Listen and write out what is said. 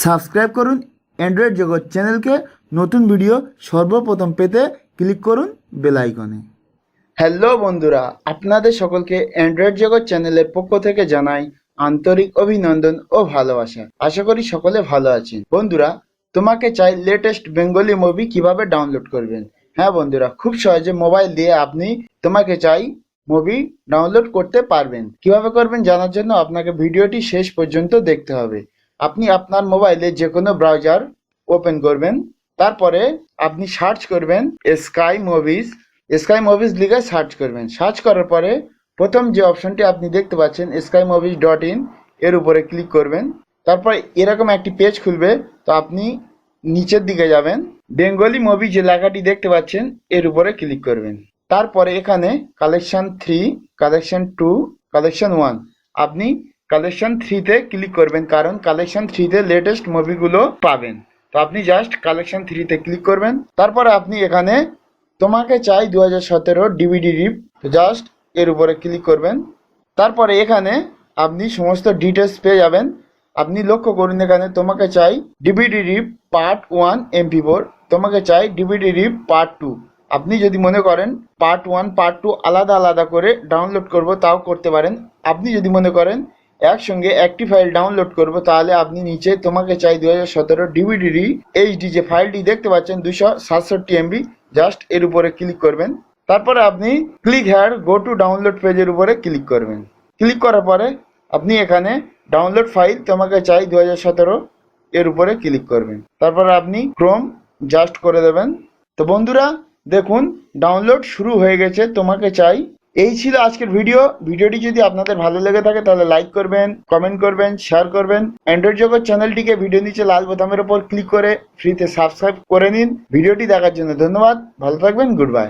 Subscribe করুন Android জগৎ চ্যানেলকে। নতুন ভিডিও সর্বপ্রথম পেতে ক্লিক করুন বেল আইকনে। হ্যালো বন্ধুরা, আপনাদের সকলকে অ্যান্ড্রয়েড জগৎ চ্যানেলের পক্ষ থেকে জানাই আন্তরিক অভিনন্দন ও ভালোবাসা। আশা করি সকলে ভালো আছেন। বন্ধুরা, Tomake Chai latest Bengali movie কীভাবে ডাউনলোড করবেন? হ্যাঁ বন্ধুরা, খুব সহজে মোবাইল দিয়ে আপনি তোমাকে চাই মুভি ডাউনলোড করতে পারবেন। কীভাবে করবেন জানার জন্য আপনাকে ভিডিওটি শেষ পর্যন্ত দেখতে হবে। আপনি আপনার মোবাইলে যে কোনো ব্রাউজার ওপেন করবেন, তারপরে আপনি সার্চ করবেন স্কাই মুভিজ স্কাই মুভিজ লিখে সার্চ করবেন। সার্চ করার পরে প্রথম যে অপশনটি আপনি দেখতে পাচ্ছেন, স্কাই মুভিজ ডট ইন, এর উপরে ক্লিক করবেন। তারপর এরকম একটি পেজ খুলবে, তো আপনি নিচের দিকে যাবেন। বেঙ্গলি মুভি যে লেখাটি দেখতে পাচ্ছেন, এর উপরে ক্লিক করবেন। তারপরে এখানে collection three, collection two, collection one, আপনি কালেকশন থ্রিতে ক্লিক করবেন, কারণ কালেকশন থ্রিতে লেটেস্ট মুভিগুলো পাবেন। তো আপনি জাস্ট কালেকশন থ্রিতে ক্লিক করবেন। তারপরে আপনি এখানে তোমাকে চাই দু হাজার সতেরো ডিভিডি রিপ জাস্ট এর উপরে ক্লিক করবেন। তারপরে এখানে আপনি সমস্ত ডিটেলস পেয়ে যাবেন। আপনি লক্ষ্য করুন এখানে Tomake Chai DVD rip part one MP four Tomake Chai DVD রিপ পার্ট টু আপনি যদি মনে করেন পার্ট ওয়ান পার্ট টু আলাদা আলাদা করে ডাউনলোড করব, তাও করতে পারেন। আপনি যদি মনে করেন একসঙ্গে একটি ফাইল ডাউনলোড করব, তাহলে আপনি নিচে তোমাকে চাই দু হাজার সতেরো ডিভিডি এইচডি যে ফাইলটি দেখতে পাচ্ছেন দুশো সাতষট্টি এমবি জাস্ট এর উপরে ক্লিক করবেন। তারপরে আপনি ক্লিক হ্যার গো টু ডাউনলোড পেজের উপরে ক্লিক করবেন। ক্লিক করার পরে আপনি এখানে ডাউনলোড ফাইল তোমাকে চাই দু হাজার সতেরো এর উপরে ক্লিক করবেন। তারপরে আপনি ক্রোম জাস্ট করে দেবেন। তো বন্ধুরা, দেখুন ডাউনলোড শুরু হয়ে গেছে, তোমাকে চাই এই ছিল আজকের ভিডিও। ভিডিওটি যদি আপনাদের ভালো লেগে থাকে, তাহলে লাইক করবেন কমেন্ট করবেন শেয়ার করবেন। অ্যান্ড্রয়েড জগৎ চ্যানেলটিকে ভিডিও নিচে লাল বোতামের উপর ক্লিক করে ফ্রিতে সাবস্ক্রাইব করে নিন। ভিডিওটি দেখার জন্য ধন্যবাদ। ভালো থাকবেন গুড বাই